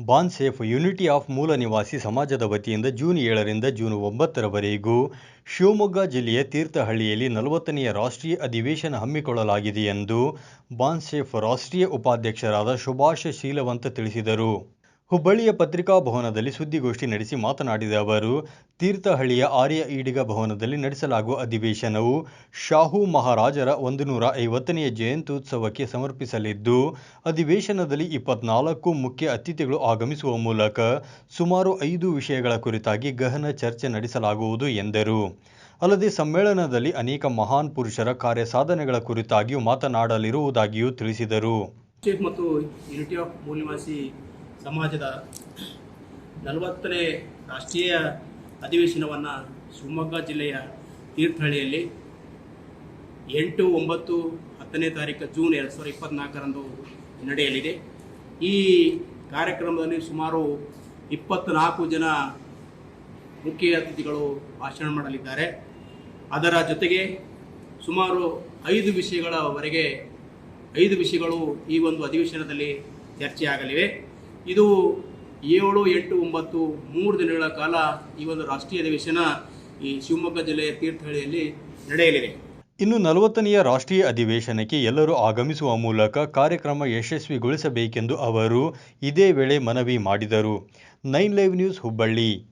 ಬಾನ್ಸೇಫ್ unity of ಮೂಲ ನಿವಾಸಿ ಸಮಾಜದ ವತಿಯಿಂದ ಜೂನ್ ಏಳರಿಂದ ಜೂನ್ ಒಂಬತ್ತರವರೆಗೂ ಶಿವಮೊಗ್ಗ ಜಿಲ್ಲೆಯ ತೀರ್ಥಹಳ್ಳಿಯಲ್ಲಿ ನಲವತ್ತನೆಯ ರಾಷ್ಟ್ರೀಯ ಅಧಿವೇಶನ ಹಮ್ಮಿಕೊಳ್ಳಲಾಗಿದೆ ಎಂದು ಬಾನ್ಸೇಫ್ ರಾಷ್ಟ್ರೀಯ ಉಪಾಧ್ಯಕ್ಷರಾದ ಸುಭಾಷ್ ಶೀಲವಂತ ತಿಳಿಸಿದರು. ಹುಬ್ಬಳ್ಳಿಯ ಪತ್ರಿಕಾಭವನದಲ್ಲಿ ಸುದ್ದಿಗೋಷ್ಠಿ ನಡೆಸಿ ಮಾತನಾಡಿದ ಅವರು, ತೀರ್ಥಹಳ್ಳಿಯ ಆರ್ಯ ಈಡಿಗ ಭವನದಲ್ಲಿ ನಡೆಸಲಾಗುವ ಅಧಿವೇಶನವು ಶಾಹು ಮಹಾರಾಜರ ಒಂದು ನೂರ ಐವತ್ತನೆಯ ಜಯಂತ್ಯುತ್ಸವಕ್ಕೆ ಸಮರ್ಪಿಸಲಿದ್ದು, ಅಧಿವೇಶನದಲ್ಲಿ ಇಪ್ಪತ್ನಾಲ್ಕು ಮುಖ್ಯ ಅತಿಥಿಗಳು ಆಗಮಿಸುವ ಮೂಲಕ ಸುಮಾರು ಐದು ವಿಷಯಗಳ ಕುರಿತಾಗಿ ಗಹನ ಚರ್ಚೆ ನಡೆಸಲಾಗುವುದು ಎಂದರು. ಅಲ್ಲದೆ ಸಮ್ಮೇಳನದಲ್ಲಿ ಅನೇಕ ಮಹಾನ್ ಪುರುಷರ ಕಾರ್ಯ ಸಾಧನೆಗಳ ಕುರಿತಾಗಿಯೂ ಮಾತನಾಡಲಿರುವುದಾಗಿಯೂ ತಿಳಿಸಿದರು. ಸಮಾಜದ ನಲವತ್ತನೇ ರಾಷ್ಟ್ರೀಯ ಅಧಿವೇಶನವನ್ನು ಶಿವಮೊಗ್ಗ ಜಿಲ್ಲೆಯ ತೀರ್ಥಹಳ್ಳಿಯಲ್ಲಿ ಎಂಟು, ಒಂಬತ್ತು, ಹತ್ತನೇ ತಾರೀಕು ಜೂನ್ ಎರಡು ಸಾವಿರದ ಇಪ್ಪತ್ತ್ನಾಲ್ಕರಂದು ನಡೆಯಲಿದೆ. ಈ ಕಾರ್ಯಕ್ರಮದಲ್ಲಿ ಸುಮಾರು ಇಪ್ಪತ್ತ್ನಾಲ್ಕು ಜನ ಮುಖ್ಯ ಅತಿಥಿಗಳು ಭಾಷಣ ಮಾಡಲಿದ್ದಾರೆ. ಅದರ ಜೊತೆಗೆ ಸುಮಾರು ಐದು ವಿಷಯಗಳವರೆಗೆ, ಐದು ವಿಷಯಗಳು ಈ ಒಂದು ಅಧಿವೇಶನದಲ್ಲಿ ಚರ್ಚೆಯಾಗಲಿವೆ. ಇದು ಏಳು, ಎಂಟು, ಒಂಬತ್ತು, ಮೂರು ದಿನಗಳ ಕಾಲ ಈ ಒಂದು ರಾಷ್ಟ್ರೀಯ ಅಧಿವೇಶನ ಈ ಶಿವಮೊಗ್ಗ ಜಿಲ್ಲೆಯ ತೀರ್ಥಹಳ್ಳಿಯಲ್ಲಿ ನಡೆಯಲಿದೆ. ಇನ್ನು ನಲವತ್ತನೆಯ ರಾಷ್ಟ್ರೀಯ ಅಧಿವೇಶನಕ್ಕೆ ಎಲ್ಲರೂ ಆಗಮಿಸುವ ಮೂಲಕ ಕಾರ್ಯಕ್ರಮ ಯಶಸ್ವಿಗೊಳಿಸಬೇಕೆಂದು ಅವರು ಇದೇ ವೇಳೆ ಮನವಿ ಮಾಡಿದರು. Nine live news Hubballi.